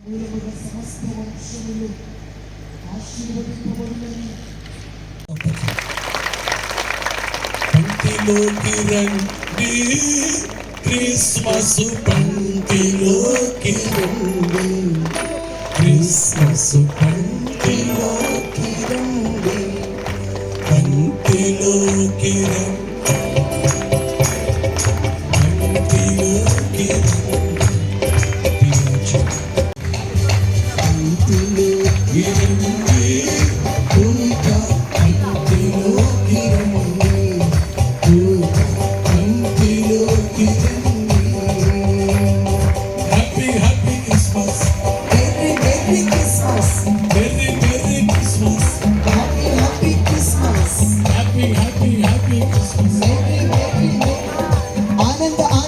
మూలముగా సమస్త వంశములు ఆశీర్వదింపబడినవి పంక్తిలోకి రండి క్రిస్మస్ పంక్తిలోకి రండి క్రిస్మస్ పంక్తిలోకి రండి పంక్తిలోకి రండి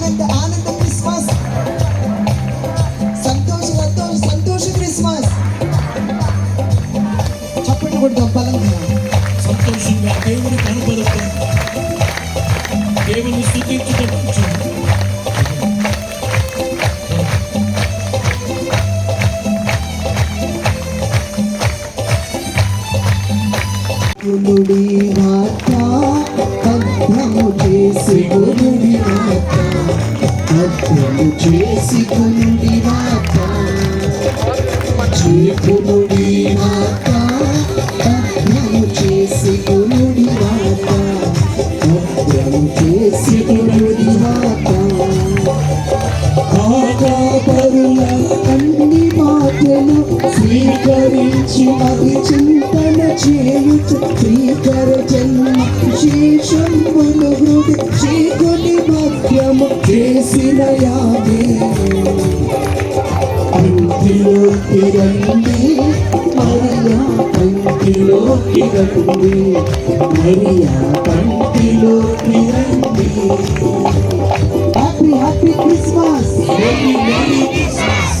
ఆనంద ఆనంద క్రిస్మస్. సంతోష సంతోష సంతోష క్రిస్మస్. చప్పట్లు కొడతాం బలంగా సంతోషంగా దేవుని కనబడుతుంది దేవుని స్థుతించడం అర్థము చేసి గురుడి మాట అర్థము చేసి గురుడి మాట చేపునుడి మాట అర్థము చేసి గురుడి మాట అర్థము చేసి గురుడి మాట ఆకాపరుల అన్ని మాటలు స్వీకరించి అది చింతన చేయుచు స్వీకర జన్మ విశేషం చీకొని మధ్యము చేసిన యాగే. పంక్తిలోకి రండి మరియా పంక్తిలోకి రండి. మరియా పంక్తిలోకి రండి. Happy happy Christmas merry Christmas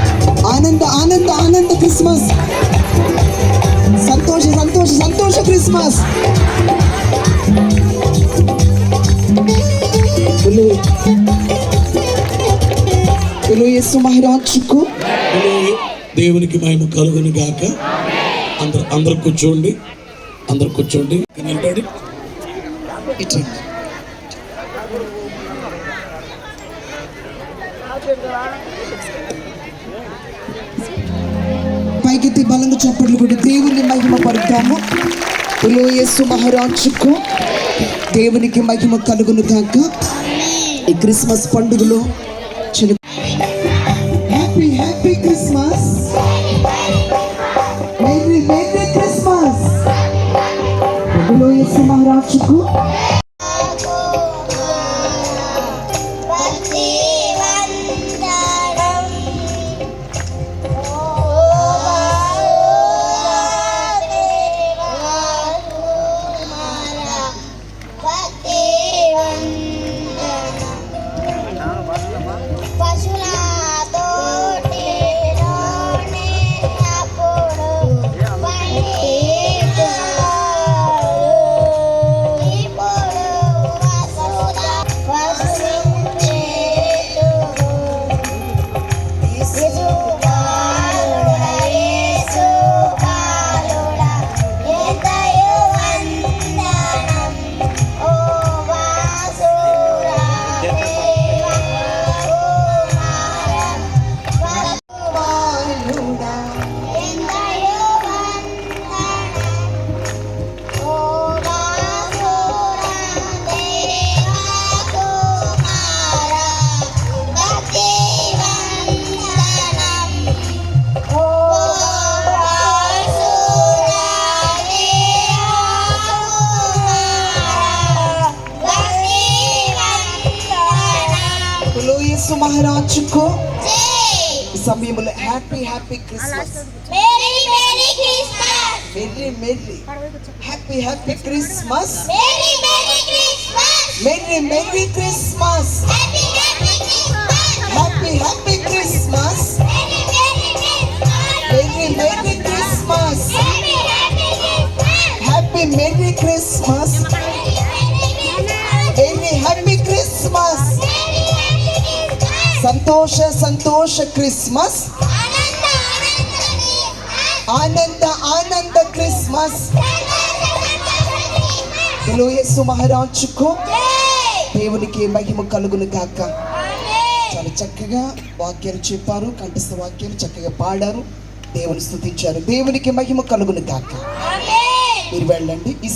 ఆనంద ఆనంద ఆనంద క్రిస్మస్. సంతోష సంతోష సంతోష క్రిస్మస్. దేవునికి మహిమ కలుగుని గాక. అందరు అందరు కూర్చోండి. అందరు కూర్చోండి. నిలబడి. ఇట్లా పైకెత్తి బలంగా చప్పట్లు కూడా దేవుని మహిమ పడతాము లోయస్సు మహారాజుకు దేవునికి మహిమ కలుగును కాక ఈ క్రిస్మస్ పండుగలో చిన్న happy happy Christmas. Merry merry Christmas లోయస్సు యేసు మహారాజుకు మహారాజుకు జై ఈ సమయంలో happy happy Christmas merry merry Christmas merry merry happy happy Christmas merry merry Christmas merry merry Christmas happy happy Christmas Christmas సంతోష సంతోష క్రిస్మస్. ఆనంద ఆనంద క్రిస్మస్. యేసు మహారాజుకు. దేవునికి మహిమ కలుగును కాక చాలా చక్కగా వాక్యాలు చెప్పారు కంఠస్థ వాక్యాలు చక్కగా పాడారు. దేవుని స్థుతించారు. దేవునికి మహిమ కలుగును కాక మీరు వెళ్ళండి. ఈ